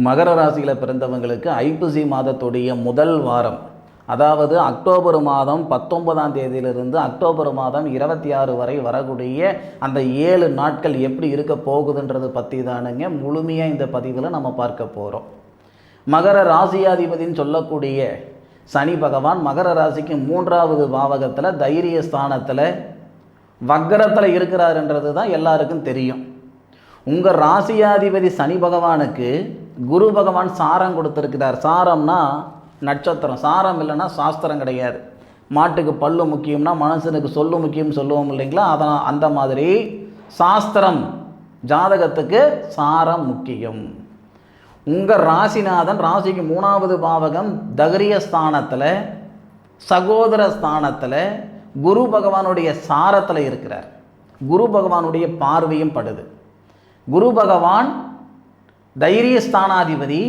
மகர ராசியில் பிறந்தவங்களுக்கு ஐப்பசி மாதத்துடைய முதல் வாரம் அதாவது அக்டோபர் மாதம் பத்தொன்பதாம் தேதியிலிருந்து அக்டோபர் மாதம் இருபத்தி ஆறு வரை வரக்கூடிய அந்த ஏழு நாட்கள் எப்படி இருக்க போகுதுன்றது பற்றி தானுங்க முழுமையாக இந்த பதிவில் நம்ம பார்க்க போகிறோம் மகர ராசியாதிபதின்னு சொல்லக்கூடிய சனி பகவான் மகர ராசிக்கு மூன்றாவது பாவகத்தில் தைரிய ஸ்தானத்தில் வக்கரத்தில் இருக்கிறாருன்றது தான் எல்லாருக்கும் தெரியும். உங்கள் ராசியாதிபதி சனி பகவானுக்கு குரு பகவான் சாரம் கொடுத்துருக்கிறார். சாரம்னா நட்சத்திரம். சாரம் இல்லைன்னா சாஸ்திரம் கிடையாது. மாட்டுக்கு பல்லு முக்கியம்னா மனுஷனுக்கு சொல்லு முக்கியம் சொல்லுவோம் இல்லைங்களா? அதான் அந்த மாதிரி சாஸ்திரம். ஜாதகத்துக்கு சாரம் முக்கியம். உங்கள் ராசிநாதன் ராசிக்கு மூணாவது பாவகம் தகரிய ஸ்தானத்தில் சகோதர ஸ்தானத்தில் குரு பகவானுடைய சாரத்தில் இருக்கிறார். குரு பகவானுடைய பார்வையும் படுது. குரு பகவான் தைரிய ஸ்தானாதிபதி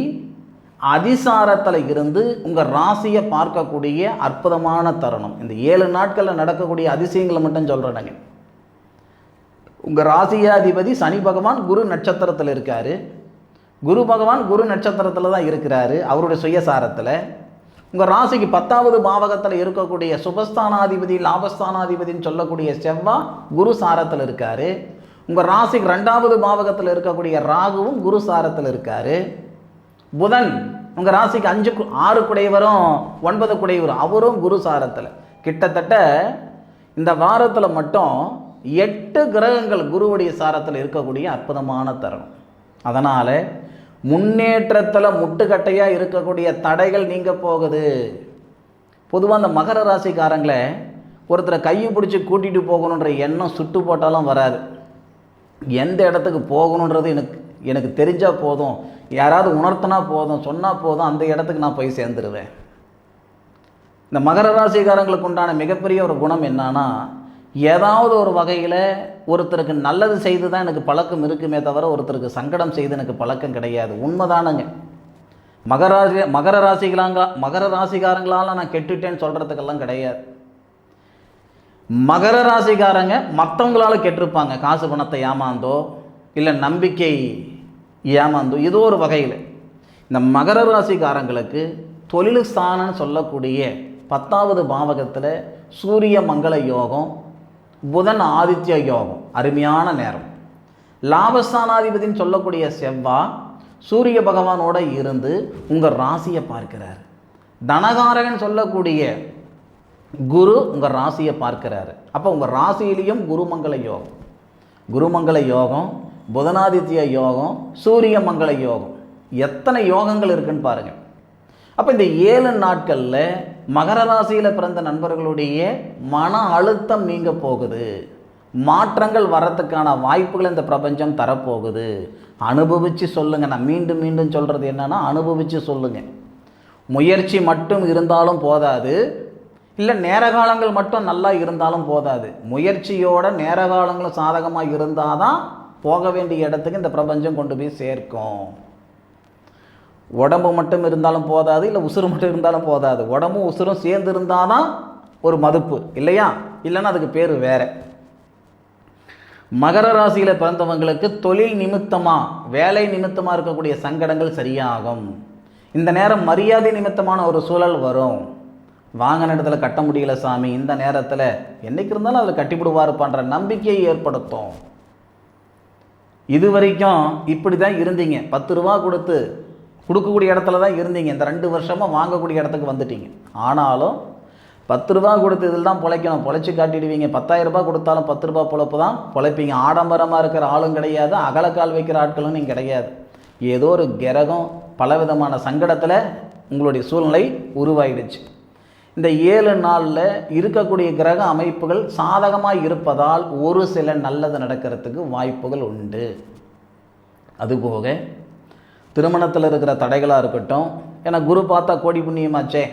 அதிசாரத்தில் இருந்து உங்கள் ராசியை பார்க்கக்கூடிய அற்புதமான தருணம். இந்த ஏழு நாட்களில் நடக்கக்கூடிய அதிசயங்களை மட்டும் சொல்கிறேனுங்க உங்கள் ராசியாதிபதி சனி பகவான் குரு நட்சத்திரத்தில் இருக்கார். குரு பகவான் குரு நட்சத்திரத்தில் தான் இருக்கிறாரு அவருடைய சுயசாரத்தில். உங்கள் ராசிக்கு பத்தாவது பாவகத்தில் இருக்கக்கூடிய சுபஸ்தானாதிபதி லாபஸ்தானாதிபதின்னு சொல்லக்கூடிய செவ்வா குரு சாரத்தில் இருக்கார். உங்கள் ராசிக்கு ரெண்டாவது பாவகத்தில் இருக்கக்கூடிய ராகுவும் குரு சாரத்தில் இருக்கார். புதன் உங்கள் ராசிக்கு அஞ்சு கு- ஆறு குடைவரும் ஒன்பது குடைவரும் அவரும் குரு சாரத்தில். கிட்டத்தட்ட இந்த வாரத்தில் மட்டும் எட்டு கிரகங்கள் குருவுடைய சாரத்தில் இருக்கக்கூடிய அற்புதமான தருணம். அதனால் முன்னேற்றத்தில் முட்டுக்கட்டையாக இருக்கக்கூடிய தடைகள் நீங்க போகுது. பொதுவாக அந்த மகர ராசிக்காரங்களை ஒருத்தரை கையை பிடிச்சி கூட்டிகிட்டு போகணுன்ற எண்ணம் சுட்டு போட்டாலும் வராது. எந்த இடத்துக்கு போகணுன்றது எனக்கு எனக்கு தெரிஞ்சால் போதும். யாராவது உணர்த்தினா போதும் சொன்னால் போதும் அந்த இடத்துக்கு நான் போய் சேர்ந்துருவேன். இந்த மகர ராசிக்காரங்களுக்கு உண்டான மிகப்பெரிய ஒரு குணம் என்னன்னா ஏதாவது ஒரு வகையில் ஒருத்தருக்கு நல்லது செய்து தான் எனக்கு பழக்கம் இருக்குமே தவிர ஒருத்தருக்கு சங்கடம் செய்து எனக்கு பழக்கம் கிடையாது. உண்மைதானுங்க. மகராசி மகர ராசிகளாங்க மகர ராசிக்காரங்களால் நான் கெட்டுட்டேன்னு சொல்கிறதுக்கெல்லாம் கிடையாது. மகர ராசிக்காரங்க மற்றவங்களால கெட்டிருப்பாங்க. காசு பணத்தை ஏமாந்தோ இல்லை நம்பிக்கை ஏமாந்தோ ஏதோ ஒரு வகையில். இந்த மகர ராசிக்காரங்களுக்கு தொழில் ஸ்தானம்னு சொல்லக்கூடிய பத்தாவது பாவகத்தில் சூரிய மங்கள யோகம் புதன் ஆதித்ய யோகம் அருமையான நேரம். லாபஸ்தானாதிபதின்னு சொல்லக்கூடிய செவ்வா சூரிய பகவானோட இருந்து உங்கள் ராசியை பார்க்கிறார். தனகாரகன் சொல்லக்கூடிய குரு உங்கள் ராசியை பார்க்கிறாரு. அப்போ உங்கள் ராசியிலையும் குருமங்கள யோகம். குருமங்கள யோகம் புதனாதித்ய யோகம் சூரிய மங்கள யோகம். எத்தனை யோகங்கள் இருக்குன்னு பாருங்கள் அப்போ இந்த ஏழு நாட்களில் மகர ராசியில் பிறந்த நண்பர்களுடைய மன அழுத்தம் நீங்க போகுது. மாற்றங்கள் வரத்துக்கான வாய்ப்புகள் இந்த பிரபஞ்சம் தரப்போகுது. அனுபவித்து சொல்லுங்கள் நான் மீண்டும் மீண்டும் சொல்கிறது என்னன்னா அனுபவித்து சொல்லுங்கள் முயற்சி மட்டும் இருந்தாலும் போதாது. இல்லை நேர காலங்கள் மட்டும் நல்லா இருந்தாலும் போதாது. முயற்சியோட நேர காலங்களும் சாதகமாக இருந்தால் தான் போக வேண்டிய இடத்துக்கு இந்த பிரபஞ்சம் கொண்டு போய் சேர்க்கும். உடம்பு மட்டும் இருந்தாலும் போதாது இல்லை உசுறு மட்டும் இருந்தாலும் போதாது. உடம்பும் உசுரும் சேர்ந்து இருந்தால் தான் ஒரு மதிப்பு இல்லையா? இல்லைன்னா அதுக்கு பேர் வேறு. மகர ராசியில் பிறந்தவங்களுக்கு தொழில் நிமித்தமாக வேலை நிமித்தமாக இருக்கக்கூடிய சங்கடங்கள் சரியாகும். இந்த நேரம் மரியாதை நிமித்தமான ஒரு சூழல் வரும். வாங்கின இடத்துல கட்ட முடியல சாமி இந்த நேரத்தில் என்றைக்கு இருந்தாலும் அதில் கட்டிவிடுவார் நம்பிக்கையை ஏற்படுத்தும். இது வரைக்கும் இப்படி தான் இருந்தீங்க. பத்து ரூபா கொடுத்து கொடுக்கக்கூடிய இடத்துல தான் இருந்தீங்க. இந்த ரெண்டு வருஷமாக வாங்கக்கூடிய இடத்துக்கு வந்துட்டீங்க. ஆனாலும் பத்து ரூபா கொடுத்து இதில் தான் பிழைக்கணும். பொழைச்சி காட்டிடுவீங்க. பத்தாயிரம் ரூபாய் கொடுத்தாலும் பத்து ரூபா பொழப்பு தான் பிழைப்பீங்க. ஆடம்பரமாக இருக்கிற ஆளும் கிடையாது. அகலக்கால் வைக்கிற ஆட்களும் நீங்கள் கிடையாது. ஏதோ ஒரு கிரகம் பலவிதமான சங்கடத்தில் உங்களுடைய சூழ்நிலை உருவாயிடுச்சு. இந்த ஏழு நாளில் இருக்கக்கூடிய கிரக அமைப்புகள் சாதகமாக இருப்பதால் ஒரு சில நல்லது நடக்கிறதுக்கு வாய்ப்புகள் உண்டு. அதுபோக திருமணத்தில் இருக்கிற தடைகளாக இருக்கட்டும் ஏன்னா குரு பார்த்தா கோடி புண்ணியமாச்சே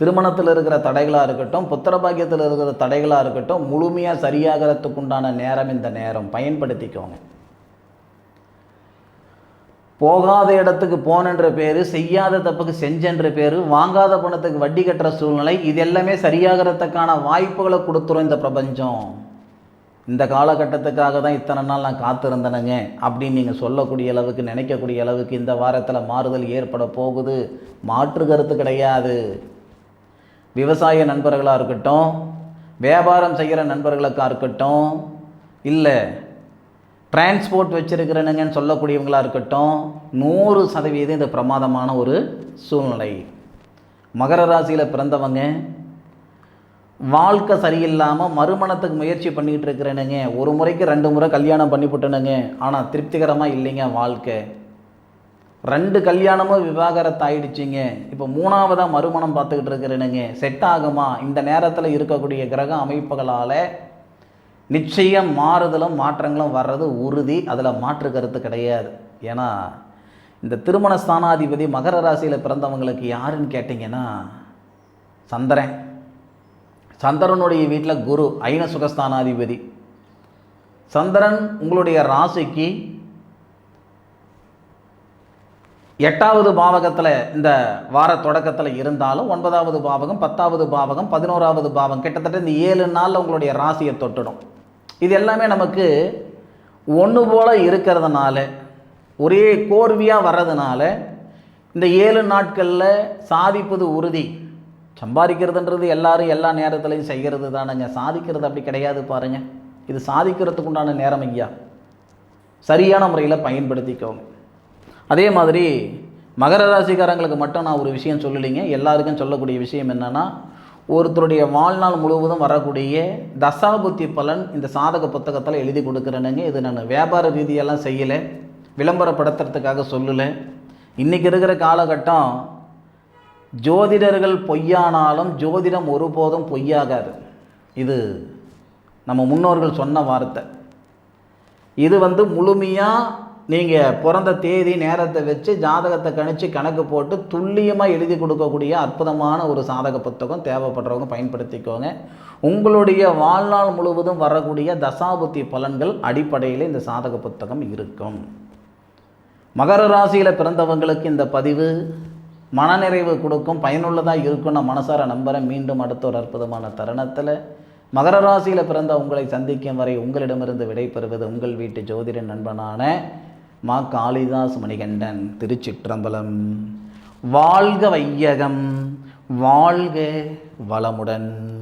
திருமணத்தில் இருக்கிற தடைகளாக இருக்கட்டும் புத்திர பாக்கியத்தில் இருக்கிற தடைகளாக இருக்கட்டும் முழுமையாக சரியாகிறதுக்குண்டான நேரம் இந்த நேரம். பயன்படுத்திக்கோங்க. போகாத இடத்துக்கு போனன்ற பேர் செய்யாத தப்புக்கு செஞ்சன்ற பேர் வாங்காத பணத்துக்கு வட்டி கட்டுற சூழ்நிலை இது எல்லாமே சரியாகிறதுக்கான வாய்ப்புகளை கொடுத்துரும் இந்த பிரபஞ்சம். இந்த காலகட்டத்துக்காக தான் இத்தனை நாள் நான் காத்திருந்தேனுங்க அப்படின்னு நீங்கள் சொல்லக்கூடிய அளவுக்கு நினைக்கக்கூடிய அளவுக்கு இந்த வாரத்தில் மாறுதல் ஏற்பட போகுது. மாற்று கருத்து கிடையாது. விவசாய நண்பர்களாக இருக்கட்டும் வியாபாரம் செய்கிற நண்பர்களுக்காக இருக்கட்டும் இல்லை டிரான்ஸ்போர்ட் வச்சுருக்கிறனுங்கன்னு சொல்லக்கூடியவங்களாக இருக்கட்டும் நூறு சதவீதம் இது பிரமாதமான ஒரு சூழ்நிலை. மகர ராசியில் பிறந்தவங்க வாழ்க்கை சரியில்லாமல் மறுமணத்துக்கு முயற்சி பண்ணிகிட்டு இருக்கிறேனுங்க. ஒரு முறைக்கு ரெண்டு முறை கல்யாணம் பண்ணிவிட்டனுங்க ஆனால் திருப்திகரமாக இல்லைங்க வாழ்க்கை. ரெண்டு கல்யாணமும் விவாகரத்து ஆயிடுச்சிங்க. இப்போ மூணாவதாக மறுமணம் பார்த்துக்கிட்டு இருக்கிறேனுங்க. செட் ஆகுமா? இந்த நேரத்தில் இருக்கக்கூடிய கிரக அமைப்புகளால் நிச்சயம் மாறுதலும் மாற்றங்களும் வர்றது உறுதி. அதில் மாற்று கருத்து கிடையாது. ஏன்னா இந்த திருமண ஸ்தானாதிபதி மகர ராசியில் பிறந்தவங்களுக்கு யாருன்னு கேட்டிங்கன்னா சந்திரன். சந்திரனுடைய வீட்டில் குரு ஐன சுகஸ்தானாதிபதி. சந்திரன் உங்களுடைய ராசிக்கு எட்டாவது பாவகத்தில் இந்த வார தொடக்கத்தில் இருந்தாலும் ஒன்பதாவது பாவகம் பத்தாவது பாவகம் பதினோராவது பாவகம் கிட்டத்தட்ட இந்த ஏழு நாளில் உங்களுடைய ராசியை தொட்டுடும். இது எல்லாமே நமக்கு ஒன்று போல் இருக்கிறதுனால ஒரே கோர்வையாக வர்றதுனால இந்த ஏழு நாட்களில் சாதிப்பது உறுதி. சம்பாதிக்கிறதுன்றது எல்லாரும் எல்லா நேரத்துலையும் செய்கிறது தானுங்க. சாதிக்கிறது அப்படி கிடையாது பாருங்கள் இது சாதிக்கிறதுக்கு உண்டான நேரம் ஐயா. சரியான முறையில் பயன்படுத்திக்கோங்க. அதே மாதிரி மகர ராசிக்காரங்களுக்கு மட்டும் நான் ஒரு விஷயம் சொல்லலைங்க. எல்லாருக்கும் சொல்லக்கூடிய விஷயம் என்னென்னா ஒருத்தருடைய வாழ்நாள் முழுவதும் வரக்கூடிய தசாபுத்தி பலன் இந்த சாதக புத்தகத்தில் எழுதி கொடுக்குறேனுங்க. இது நான் வியாபார ரீதியெல்லாம் செய்யலை. விளம்பரப்படுத்துறதுக்காக சொல்லலை. இன்றைக்கி இருக்கிற காலகட்டம் ஜோதிடர்கள் பொய்யானாலும் ஜோதிடம் ஒருபோதும் பொய்யாகாது. இது நம்ம முன்னோர்கள் சொன்ன வார்த்தை. இது வந்து முழுமையாக நீங்கள் பிறந்த தேதி நேரத்தை வச்சு ஜாதகத்தை கணிச்சு கணக்கு போட்டு துல்லியமாக எழுதி கொடுக்கக்கூடிய அற்புதமான ஒரு சாதக புத்தகம் தேவைப்படுறவங்க பயன்படுத்திக்கோங்க. உங்களுடைய வாழ்நாள் முழுவதும் வரக்கூடிய தசாபுத்தி பலன்கள் அடிப்படையில் இந்த சாதக புத்தகம் இருக்கும். மகர ராசியில் பிறந்தவங்களுக்கு இந்த பதிவு மனநிறைவு கொடுக்கும் பயனுள்ளதாக இருக்கும் நான் மனசார நம்புகிறேன் மீண்டும் அடுத்த ஒரு அற்புதமான தருணத்தில். மகர ராசியில் பிறந்த உங்களை சந்திக்கும் வரை உங்களிடமிருந்து விடைபெறுவது உங்கள் வீட்டு ஜோதிட நண்பனான மா காளிதாஸ் மணிகண்டன் திருச்சிற்றம்பலம். வாழ்க வையகம் வாழ்க வளமுடன்.